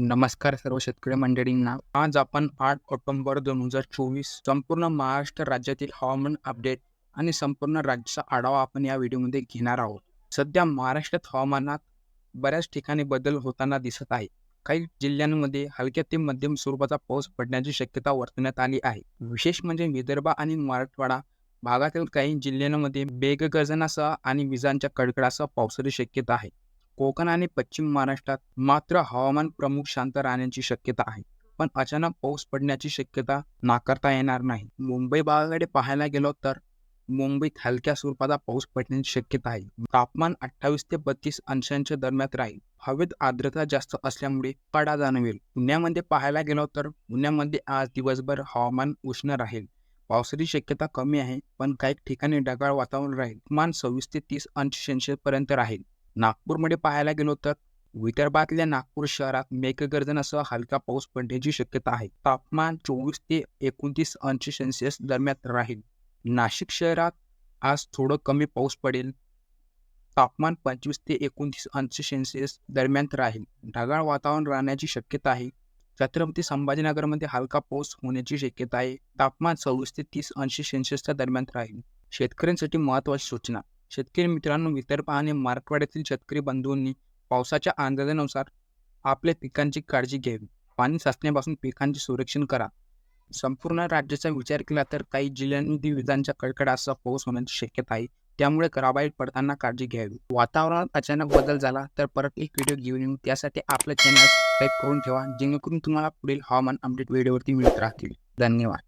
नमस्कार सर्व शेतकरी मंडळींना. आज आपण आठ ऑक्टोबर दोन हजार चोवीस संपूर्ण महाराष्ट्र राज्यातील हवामान अपडेट आणि संपूर्ण राज्याचा आढावा आपण या व्हिडिओमध्ये घेणार आहोत. सध्या महाराष्ट्रात हवामानात बऱ्याच ठिकाणी बदल होताना दिसत आहे. काही जिल्ह्यांमध्ये हलक्या ते मध्यम स्वरूपाचा पाऊस पडण्याची शक्यता वर्तवण्यात आली आहे. विशेष म्हणजे विदर्भ आणि मराठवाडा भागातील काही जिल्ह्यांमध्ये मेघगर्जनासह आणि विजांच्या कडकडासह पावसाची शक्यता आहे. कोकण आणि पश्चिम महाराष्ट्रात मात्र हवामान प्रमुख शांत राहण्याची शक्यता आहे. पण अचानक पाऊस पडण्याची शक्यता नाकारता येणार नाही. मुंबई भागाकडे पाहायला गेलो तर मुंबईत हलक्या स्वरूपाचा पाऊस पडण्याची शक्यता आहे. तापमान अठ्ठावीस ते बत्तीस अंशांच्या दरम्यान राहील. हवेत आर्द्रता जास्त असल्यामुळे कडा जाणवेल. पुण्यामध्ये पाहायला गेलो तर पुण्यामध्ये आज दिवसभर हवामान उष्ण राहील. पावसाची शक्यता कमी आहे पण काही ठिकाणी ढगाळ वातावरण राहील. किमान सव्वीस ते तीस अंश सेल्सिअस पर्यंत राहील. नागपूरमध्ये पाहायला गेलो तर विदर्भातल्या नागपूर शहरात मेघगर्जनासह हलका पाऊस पडण्याची शक्यता आहे. तापमान चोवीस ते एकोणतीस अंश सेल्सिअस दरम्यान राहील. नाशिक शहरात आज थोडं कमी पाऊस पडेल. तापमान पंचवीस ते एकोणतीस अंश सेल्सिअस दरम्यान राहील. ढगाळ वातावरण राहण्याची शक्यता आहे. छत्रपती संभाजीनगरमध्ये हलका पाऊस होण्याची शक्यता आहे. तापमान सव्वीस ते तीस अंश सेल्सिअसच्या दरम्यान राहील. शेतकऱ्यांसाठी महत्त्वाची सूचना. शेतकरी मित्रांनो विदर्भ आणि मराठवाड्यातील शेतकरी बंधूंनी पावसाच्या अंदाजानुसार आपल्या पिकांची काळजी घ्यावी. पाणी साचण्यापासून पिकांचे संरक्षण करा. संपूर्ण राज्याचा विचार केला तर काही जिल्ह्यांमध्ये विजांच्या कडकडासह पाऊस होण्याची शक्यता आहे. त्यामुळे कराबाईट पडताना काळजी घ्यावी. वातावरणात अचानक बदल झाला तर परत एक व्हिडिओ घेऊन येऊ. त्यासाठी आपलं चॅनल सबस्क्राईब करून ठेवा. जेणेकरून तुम्हाला पुढील हवामान अपडेट व्हिडिओवरती मिळत राहतील. धन्यवाद.